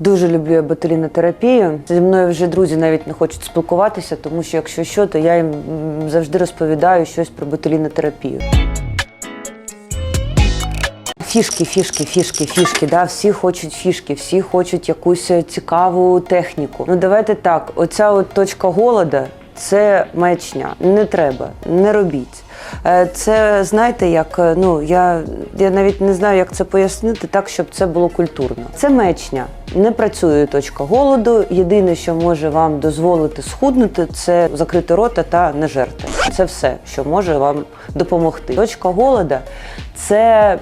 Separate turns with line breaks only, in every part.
Дуже люблю ботулінотерапію. Зі мною вже друзі навіть не хочуть спілкуватися, тому що якщо що, то я їм завжди розповідаю щось про ботулінотерапію. Фішки, фішки, фішки, фішки. Да? Всі хочуть фішки, всі хочуть якусь цікаву техніку. Ну давайте так, оця от точка голода це маячня. Не треба, не робіть. Е, Це знаєте, як е, ну я, я навіть не знаю, як це пояснити так, щоб це було культурно. Це мечня, Не працює точка голоду. Єдине, що може вам дозволити схуднути, це закрити рота та не жерти. Це все, що може вам допомогти. Точка голода це,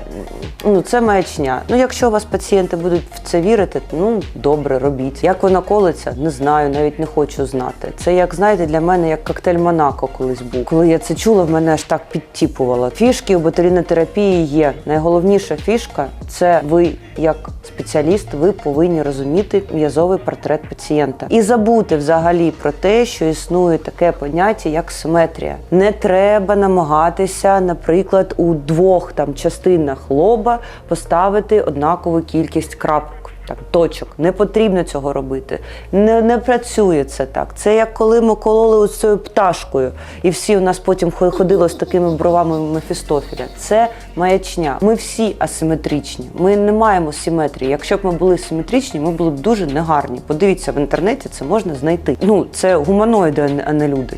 ну, це маячня. Ну, якщо у вас пацієнти будуть в це вірити, ну добре, робіть. Як вона колиться, не знаю, навіть не хочу знати. Це як знаєте, для мене як коктейль Монако колись був. Коли я це чула, в мене аж так підтіпувало. Фішки у ботулінотерапії є. Найголовніша фішка це ви, як спеціаліст, ви повинні розуміти м'язовий портрет пацієнта і забути взагалі про те, що існує таке поняття, як симетрія. Не треба намагатися, наприклад, у двох там частинах лоба поставити однакову кількість крапок. Так, точок, не потрібно цього робити. Не, не працює це так. Це як коли ми кололи ось цією пташкою, і всі у нас потім хо- ходили з такими бровами Мефістофіля. Це маячня. Ми всі асиметричні. Ми не маємо симетрії. Якщо б ми були симетричні, ми були б дуже негарні. Подивіться в інтернеті, це можна знайти. Ну, це гуманоїди, а не люди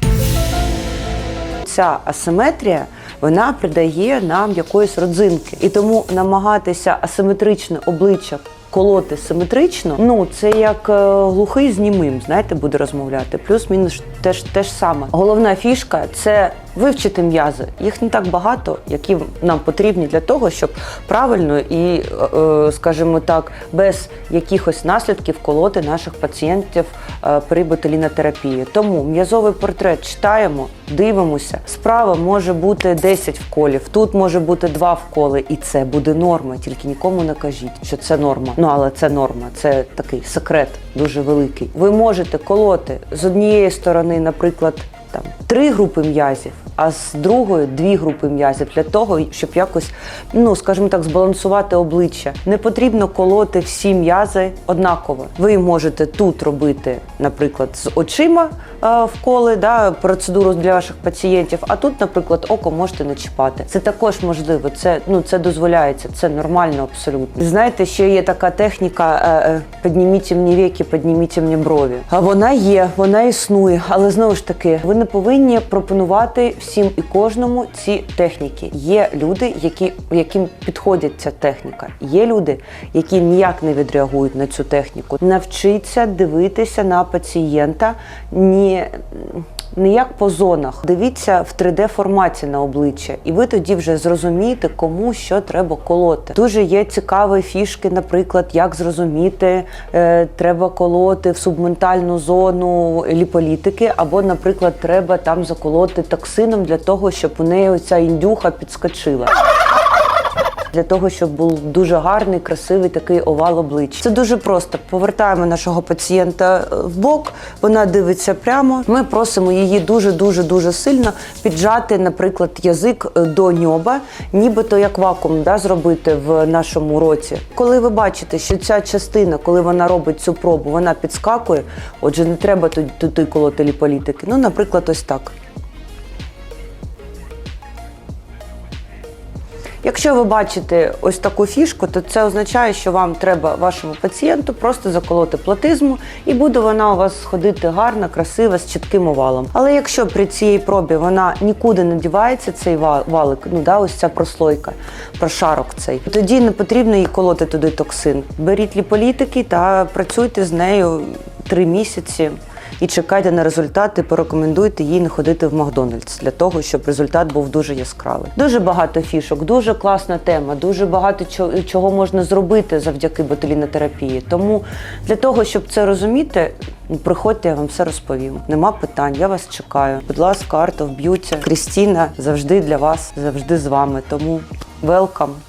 ця асиметрія вона придає нам якоїсь родзинки. І тому намагатися асиметричне обличчя колоти симетрично, ну це як е, глухий з німим, знаєте, буде розмовляти. Плюс-мінус теж те ж саме. Головна фішка це вивчити м'язи. Їх не так багато, які нам потрібні для того, щоб правильно і, е, е, скажімо так, без якихось наслідків колоти наших пацієнтів е, при ботулінотерапії. Тому м'язовий портрет читаємо, дивимося. Справа може бути 10 вколів, тут може бути 2 вколи, і це буде норма. Тільки нікому не кажіть, що це норма. Ну але це норма, це такий секрет дуже великий. Ви можете колоти з однієї сторони, наприклад, там три групи м'язів, а з другої дві групи м'язів для того, щоб якось, ну скажімо так, збалансувати обличчя. Не потрібно колоти всі м'язи однаково. Ви можете тут робити, наприклад, з очима е, вколи, да, процедуру для ваших пацієнтів, а тут, наприклад, око можете не чіпати. Це також можливо. Це ну це дозволяється, це нормально абсолютно. Знаєте, ще є така техніка: е, е, підніміть мені віки, підніміть мені брові. А вона є, вона існує, але знову ж таки, ви не повинні пропонувати всім і кожному ці техніки. Є люди, які яким підходить ця техніка. Є люди, які ніяк не відреагують на цю техніку. Навчіться дивитися на пацієнта ні. Не як по зонах, дивіться в 3D форматі на обличчя, і ви тоді вже зрозумієте, кому що треба колоти. Дуже є цікаві фішки, наприклад, як зрозуміти, е, треба колоти в субментальну зону ліполітики, або, наприклад, треба там заколоти токсином для того, щоб у неї оця індюха підскочила. Для того, щоб був дуже гарний, красивий такий овал обличчя. Це дуже просто. Повертаємо нашого пацієнта е, в бок, вона дивиться прямо. Ми просимо її дуже дуже сильно піджати, наприклад, язик е, до ньоба, нібито як вакуум да, зробити в нашому роті. Коли ви бачите, що ця частина, коли вона робить цю пробу, вона підскакує. Отже, не треба туди колоти ліполітики. Ну, наприклад, ось так. Якщо ви бачите ось таку фішку, то це означає, що вам треба вашому пацієнту просто заколоти платизму, і буде вона у вас ходити гарна, красива, з чітким овалом. Але якщо при цій пробі вона нікуди не дівається, цей ва- валик, ну да, ось ця прослойка, прошарок цей, тоді не потрібно їй колоти туди токсин. Беріть ліполітики та працюйте з нею три місяці. І чекайте на результати, порекомендуйте їй не ходити в Макдональдс для того, щоб результат був дуже яскравий. Дуже багато фішок, дуже класна тема, дуже багато чого можна зробити завдяки ботулінотерапії. Тому для того, щоб це розуміти, приходьте, я вам все розповім. Нема питань, я вас чекаю. Будь ласка, Art of Beauty, Крістіна завжди для вас, завжди з вами. Тому welcome.